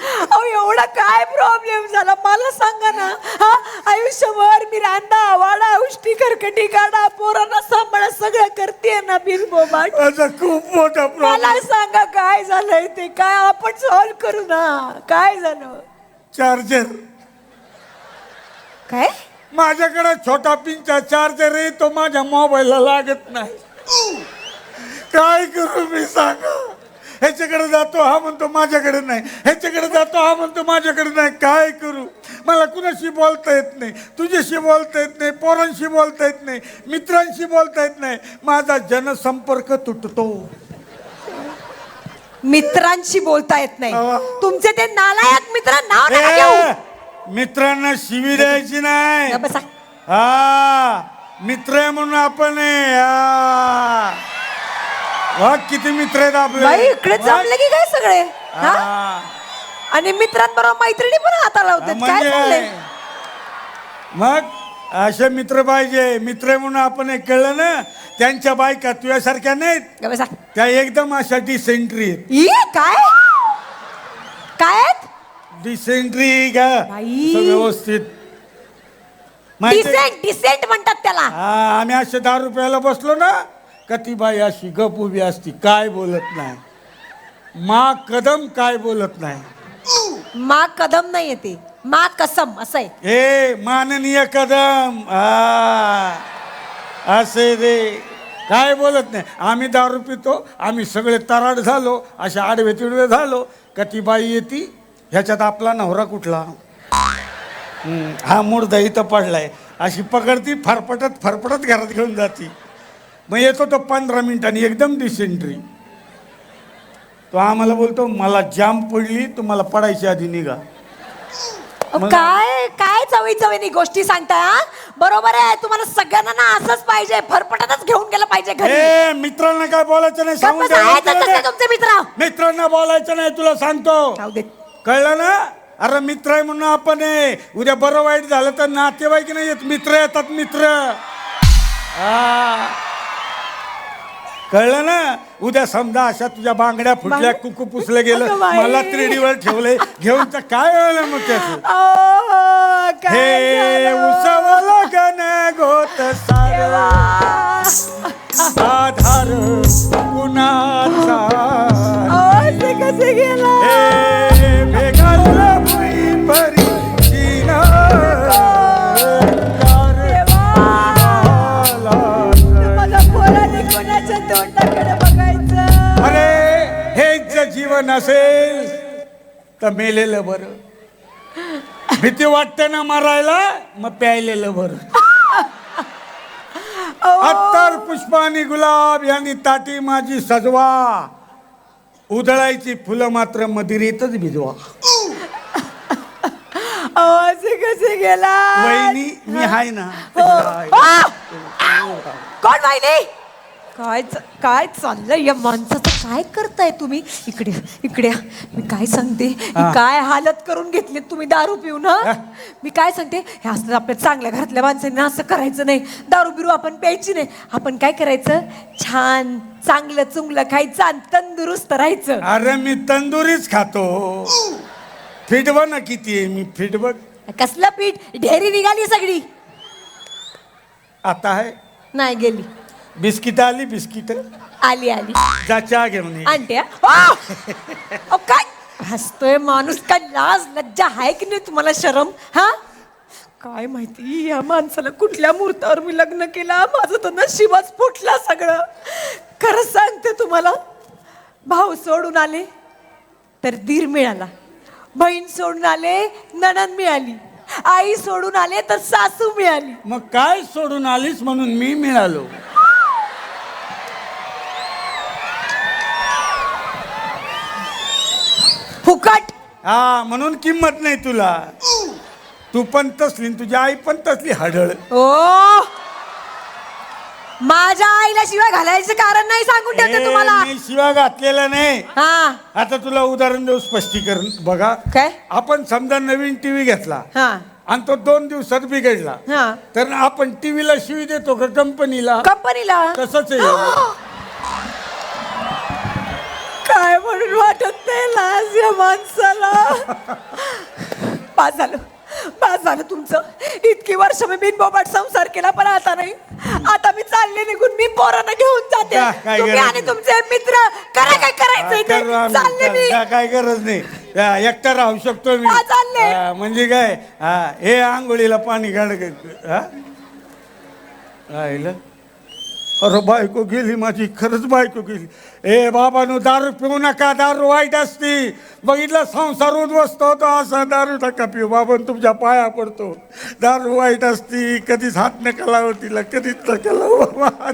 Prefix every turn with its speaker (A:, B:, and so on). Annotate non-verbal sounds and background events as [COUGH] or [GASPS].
A: अहो एवढा काय प्रॉब्लेम झाला? मला सांगा ना. हा? आयुष्यभर मी रांदा वाडा उष्टी खरकटी काढा पोरांना सांभाळा सगळं करते ना बिल बोबाट
B: माझा खूप मोठा प्रॉब्लेम
A: मला सांगा काय झालंय ते? काय आपण सॉल्व करू ना? काय झालं?
B: चार्जर
A: काय?
B: माझ्याकडे छोटा पिंचा चार्जर आहे तो माझ्या मोबाईलला लागत नाही. काय करू मी सांगा? ह्याच्याकडे जातो हा म्हणतो माझ्याकडे नाही. ह्याच्याकडे जातो हा म्हणतो माझ्याकडे नाही. काय करू? मला कुणाशी बोलता येत नाही. तुझ्याशी बोलता येत नाही पोरांशी बोलता येत नाही मित्रांशी बोलता येत नाही. माझा जनसंपर्क तुटतो.
A: मित्रांशी बोलता येत नाही. तुमचे ते नालायक मित्र नाव नका घेऊ.
B: ए, मित्रांना शिवी द्यायची नाही.
A: बसा.
B: हा मित्र आहे म्हणून आपण आहे. किती मित्र आहेत आपले
A: बाई इकडे. जमले की काय सगळे हा?
B: हा.
A: आणि मित्रांबरोबर मैत्रिणी पण हाता लावतात काय
B: म्हणजे
A: चाललंय
B: मग असे मित्र पाहिजे मित्र म्हणून आपण एक कळलं ना त्यांच्या बायका तुझ्यासारख्या नाहीत
A: ग बसा.
B: त्या एकदम अशा डिसेंट्री आहेत
A: ई, काय काय
B: डिसेंट्री का
A: बाई.
B: असं व्यवस्थित माहिती?
A: डिसेंट डिसेंट म्हणतात त्याला
B: हा आम्ही असे दहा रुपयाला बसलो ना का ती बाई अशी गप उभी असती काय बोलत नाही. मा कदम काय बोलत नाही.
A: मा कदम नाही येते मा कसम असं आहे.
B: हे माननीय कदम हा असे रे. काय बोलत नाही. आम्ही दारू पितो आम्ही सगळे तराड झालो असे आडवे तिडवे झालो. का ती बाई येते ह्याच्यात आपला नवरा कुठला? हम्म, हा मुर्दा इथं पडलाय. अशी पकडती फरफटत फरफटत घरात घेऊन जाती. मग येतो तो पंधरा मिनिटांनी एकदम डिसेंट्री तो आम्हाला बोलतो मला जाम पडली तुम्हाला पडायची आधी निघा.
A: अहो, काय काय चवी चवीनी गोष्टी सांगताय हा? बरोबर आहे तुम्हाला सगळ्यांना ना असंच पाहिजे फरफटातच घेऊन गेलं पाहिजे घरी.
B: ए मित्रांना काय बोलायचं नाही सांगून ठेवलं तुला ते.
A: तुमचे मित्र.
B: मित्रांना बोलायचं नाही तुला सांगतो. कळलं ना? अरे मित्र आहे म्हणून आपण आहे. उद्या बरं वाईट झालं तर नातेवाईक नाही येत मित्र येतात मित्र. हा. कळलं ना उद्या समजा अशा तुझ्या बांगड्या फुटल्या
A: बांग-
B: कुकू पुसलं गेलं
A: अगं बाई.
B: मला त्रिडीवर ठेवलंय घेऊन तर काय वेळ मग त्याचं
A: अहो, काय
B: हे
A: झालं?
B: उसावलं गण गोत सार
A: देवा.
B: आधार कुणाचा असेल तर मेलेलं बरं. भीती वाटते ना मारायला? मग प्यायलेलं बरं. अत्तर पुष्प आणि गुलाब यांनी ताटी माझी सजवा. उधळायची फुलं मात्र मदिरीतच भिजवा.
A: असे कसे गेला
B: वहिनी मी हाय ना.
A: हो. कोण वाहिनी? काय च- काय चाललंय या माणसाचं? काय करताय तुम्ही? इकडे इकडे या. मी काय सांगते? ही
B: हा.
A: काय हालत करून घेतली तुम्ही दारू पिऊन हा? मी काय सांगते? हे असं आपल्या चांगल्या घरातल्या माणसांनी असं करायचं नाही. दारू बिरू आपण प्यायची नाही. आपण काय करायचं? छान चांगलं चुंगलं खायचं आणि तंदुरुस्त राहायचं.
B: अरे मी तंदुरीच खातो. फिटवा ना किती आहे मी फिटबग
A: कसलं पीठ? ढेरी निघाली सगळी.
B: आता आहे?
A: नाही गेली.
B: बिस्किट आली बिस्किट.
A: आली आली.
B: जा चहा घेऊन ये.
A: आणते हा. आ! अहो, काय? हसतोय माणूस काय लाज लज्जा आहे की नाही तुम्हाला शरम? हा? काय माहिती या माणसाला कुठल्या मुहूर्तावर मी लग्न केला? माझं तर नशिबाच फुटला सगळं. खरंच सांगते तुम्हाला भाऊ सोडून आले तर दीर मिळाला. बहीण सोडून आले नणन मिळाली. आई सोडून आले तर सासू मिळाली.
B: मग काय सोडून आलीस म्हणून मी मिळालो? हा म्हणून किंमत नाही तुला. तू पण तसली आणि तुझी आई पण तसली हडळ
A: ओ! माझ्या आईला शिवाय घालायचं कारण नाही सांगून ठेवते तुम्हाला.
B: मी शिवा घातलेला नाही.
A: हा.
B: आता तुला उदाहरण देऊ स्पष्टीकरण. बघा.
A: काय?
B: आपण समजा नवीन टीव्ही घेतला
A: हा.
B: आणि तो दोन दिवसात बिघडला.
A: हा.
B: तर आपण टीव्हीला शिवी देतो का कंपनीला?
A: कंपनीला?
B: तसंच आहे? [GASPS]
A: काय म्हणून वाटत नाही लाज? माणसाला. पास झालं. पास झालं तुमचं. इतकी वर्ष मी बिनबोबाट संसार केला पण आता नाही. आता मी चालले निघून मी पोरांना घेऊन जाते.
B: जा, काय
A: तुम्ही
B: गरज
A: आणि
B: नाही.
A: तुमचे मित्र करा काय करायचंय ते
B: करू आम्ही.
A: चालले मी.
B: काय गरज नाही. एकटा राहू शकतो मी.
A: हा, चालले.
B: हा, म्हणजे काय? हा हे आंघोळीला पाणी काढ राहिलं अरे बायको गेली माझी खरंच बायको गेली. ए बाबानो दारू पिऊ नका दारू वाईट असती. बघितलं संसार बसतो होतो असा दारू नका पिऊ. बाबा तुमच्या पाया पडतो. दारू वाईट असती कधीच हात नका लावू तिला कधीच नका लावू. बाबा